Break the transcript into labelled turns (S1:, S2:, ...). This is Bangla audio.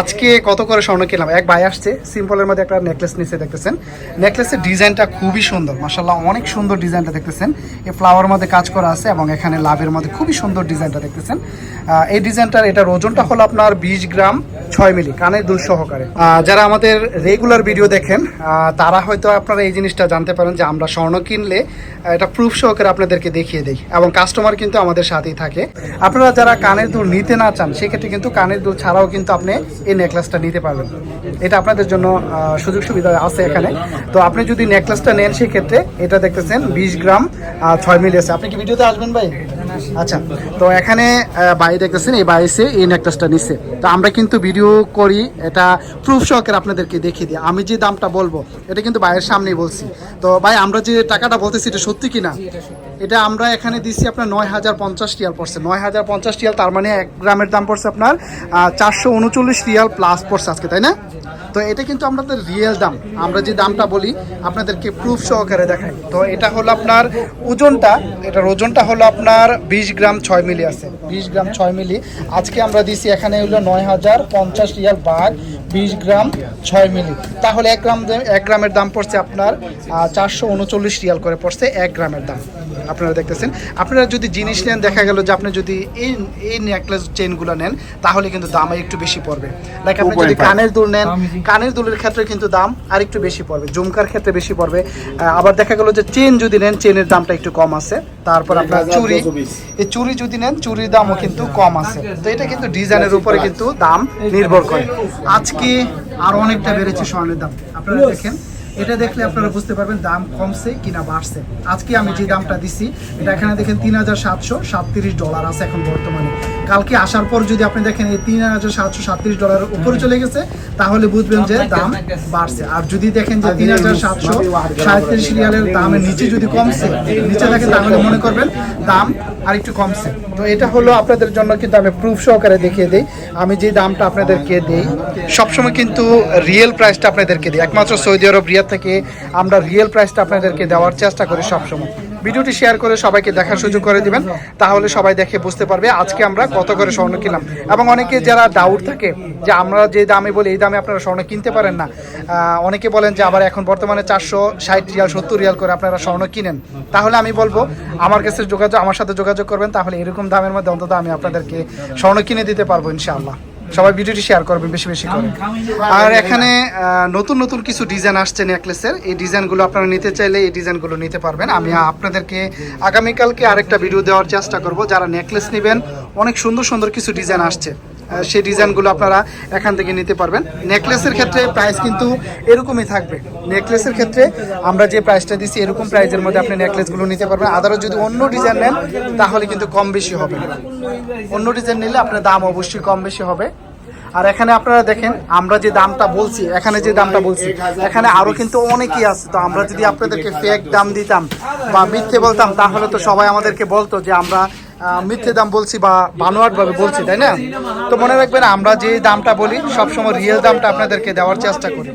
S1: আজকে কত করে স্বর্ণ কিনলাম? এক ভাই আসছে, সিম্পলের মধ্যে একটা নেকলেস নিচে দেখতেছেন? নেকলেসের ডিজাইনটা খুবই সুন্দর মাসাল্লাহ অনেক সুন্দর ডিজাইনটা দেখতেছেন। এই ফ্লাওয়ার মধ্যে কাজ করা আছে এবং এখানে লাভের মধ্যে খুবই সুন্দর ডিজাইনটা দেখতেছেন। এই ডিজাইনটার এটার ওজনটা হলো আপনার বিশ গ্রাম ছয় মিলি কানের দুল সহকারে। যারা আমাদের রেগুলার ভিডিও দেখেন তারা হয়তো আপনারা এই জিনিসটা জানতে পারেন যে আমরা স্বর্ণ কিনলে এটা প্রুফ সহকারে আপনাদেরকে দেখিয়ে দেই এবং কাস্টমার কিন্তু আমাদের সাথেই থাকে। আপনারা যারা কানের দুল নিতে না চান, সেক্ষেত্রে কিন্তু কানের দুল ছাড়াও কিন্তু আপনি এই নেকলেসটা নিতে পারবেন। এটা আপনাদের জন্য সুযোগ সুবিধা আছে এখানে। তো আপনি যদি নেকলেসটা নেন, সেক্ষেত্রে এটা দেখতেছেন, বিশ গ্রাম ছয় মিলি আছে। আপনি কি ভিডিওতে আসবেন ভাই? আচ্ছা তো এখানে ভাই দেখতেছেন, এই বাইসে এই নেকলেসটা নিচ্ছে তো আমরা কিন্তু ভিডিও করি, এটা প্রুফ সহকারে আপনাদেরকে দেখিয়ে দিই। আমি যে দামটা বলব, এটা কিন্তু ভাইয়ের সামনেই বলছি। তো ভাই, আমরা যে টাকাটা বলতেছি, এটা সত্যি কিনা? এটা আমরা এখানে দিচ্ছি আপনার নয় হাজার পঞ্চাশ রিয়াল পড়ছে। নয় হাজার পঞ্চাশ রিয়াল, তার মানে এক গ্রামের দাম পড়ছে আপনার চারশো উনচল্লিশ রিয়াল প্লাস পড়ছে আজকে, তাই না? তো এটা কিন্তু আমাদের রিয়েল দাম। আমরা যে দামটা বলি, আপনাদেরকে প্রুফ সহকারে দেখাই। তো এটা হলো আপনার ওজনটা, এটার ওজনটা হলো আপনার বিশ গ্রাম ছয় মিলি আছে। বিশ গ্রাম ছয় মিলি। আজকে আমরা দিছি, এখানে হলো নয় হাজার পঞ্চাশ রিয়াল বাঘ, বিশ গ্রাম ছয় মিলি। তাহলে এক গ্রাম এক গ্রামের দাম পড়ছে আপনার চারশো উনচল্লিশ রিয়াল করে পড়ছে এক গ্রামের দাম। আপনারা দেখতেছেন। আপনারা যদি জিনিস নেন দেখা গেল যে আপনি যদি এই এই নেকলেস চেনগুলো নেন তাহলে কিন্তু দাম একটু বেশি পড়বে। লাইক আপনি যদি কানের দুল নেন কানের দুলের ক্ষেত্রে কিন্তু দাম আর একটু বেশি পড়বে ঝুমকার ক্ষেত্রে বেশি পড়বে। আবার দেখা গেল যে চেন যদি নেন চেনের দামটা একটু কম আছে। তারপর আপনার চুরি এই চুরি যদি নেন চুরির দামও কিন্তু কম আছে। তো এটা কিন্তু ডিজাইনের উপরে কিন্তু দাম নির্ভর করে। আজকে আরও অনেকটা বেড়েছে স্বর্ণের দাম। আপনারা দেখেন। এটা দেখলে আপনারা বুঝতে পারবেন দাম কমছে কিনা বাড়ছে। আজকে আমি যে দামটা দিছি এটা এখানে দেখেন তিন হাজার সাতশো সাতত্রিশ ডলার আছে এখন বর্তমানে। কালকে আসার পর যদি আপনি দেখেন এই তিন হাজার সাতশো সাতত্রিশ ডলারের উপরে চলে গেছে তাহলে বুঝবেন যে দাম বাড়ছে। আর যদি দেখেন যে তিন হাজার সাতশো সাঁত্রিশ রিয়ালের দামের নিচে যদি কমছে নিচে থাকে তাহলে মনে করবেন দাম আর একটু কমছে। তো এটা হলো আপনাদের জন্য কিন্তু আমি প্রুফ সহকারে দেখিয়ে দিই। আমি যে দামটা আপনাদেরকে দিই, সবসময় কিন্তু রিয়েল প্রাইসটা আপনাদেরকে দিই। একমাত্র সৌদি আরব, রিয়াদ থেকে আমরা রিয়েল প্রাইসটা আপনাদেরকে দেওয়ার চেষ্টা করি সবসময়। ভিডিওটি শেয়ার করে সবাইকে দেখার সুযোগ করে দিবেন। তাহলে সবাই দেখে বুঝতে পারবে আজকে আমরা কত করে স্বর্ণ কিনলাম। এবং অনেকে যারা ডাউট থাকে যে আমরা যে দামে বলি, এই দামে আপনারা স্বর্ণ কিনতে পারেন না। অনেকে বলেন যে আবার এখন বর্তমানে চারশো ষাট রিয়াল, সত্তর রিয়াল করে আপনারা স্বর্ণ কিনেন। তাহলে আমি বলব, আমার কাছে যোগাযোগ, আমার সাথে যোগাযোগ করবেন, তাহলে এরকম দামের মধ্যে অন্তত আমি আপনাদেরকে স্বর্ণ কিনে দিতে পারব, ইনশাআল্লাহ। সবাই ভিডিওটি শেয়ার করবে বেশি বেশি করে। আর এখানে আহ, নতুন নতুন কিছু ডিজাইন আসছে নেকলেসের এই ডিজাইনগুলো আপনারা নিতে চাইলে এই ডিজাইনগুলো নিতে পারবেন। আমি আপনাদেরকে আগামীকালকে আরেকটা ভিডিও দেওয়ার চেষ্টা করব। যারা নেকলেস নেবেন অনেক সুন্দর সুন্দর কিছু ডিজাইন আসছে। সেই ডিজাইনগুলো আপনারা এখান থেকে নিতে পারবেন। নেকলেসের ক্ষেত্রে প্রাইস কিন্তু এরকমই থাকবে। নেকলেসের ক্ষেত্রে আমরা যে প্রাইসটা দিচ্ছি এরকম প্রাইসের মধ্যে আপনি নেকলেসগুলো নিতে পারবেন। আদারও যদি অন্য ডিজাইন নেন, তাহলে কিন্তু কম বেশি হবে। অন্য ডিজাইন নিলে আপনার দাম অবশ্যই কম বেশি হবে। আর এখানে আপনারা দেখেন, আমরা যে দামটা বলছি, এখানে যে দামটা বলছি, এখানে আরও কিন্তু অনেকেই আছে। তো আমরা যদি আপনাদেরকে ফেক দাম দিতাম বা মিথ্যে বলতাম, তাহলে তো সবাই আমাদেরকে বলতো যে আমরা মিথ্যে দাম বলছি বা ভাবে বলছি, তাই না? তো মনে রাখবেন, আমরা যে দামটা বলি, সবসময় রিয়েল দামটা আপনাদেরকে দেওয়ার চেষ্টা করি।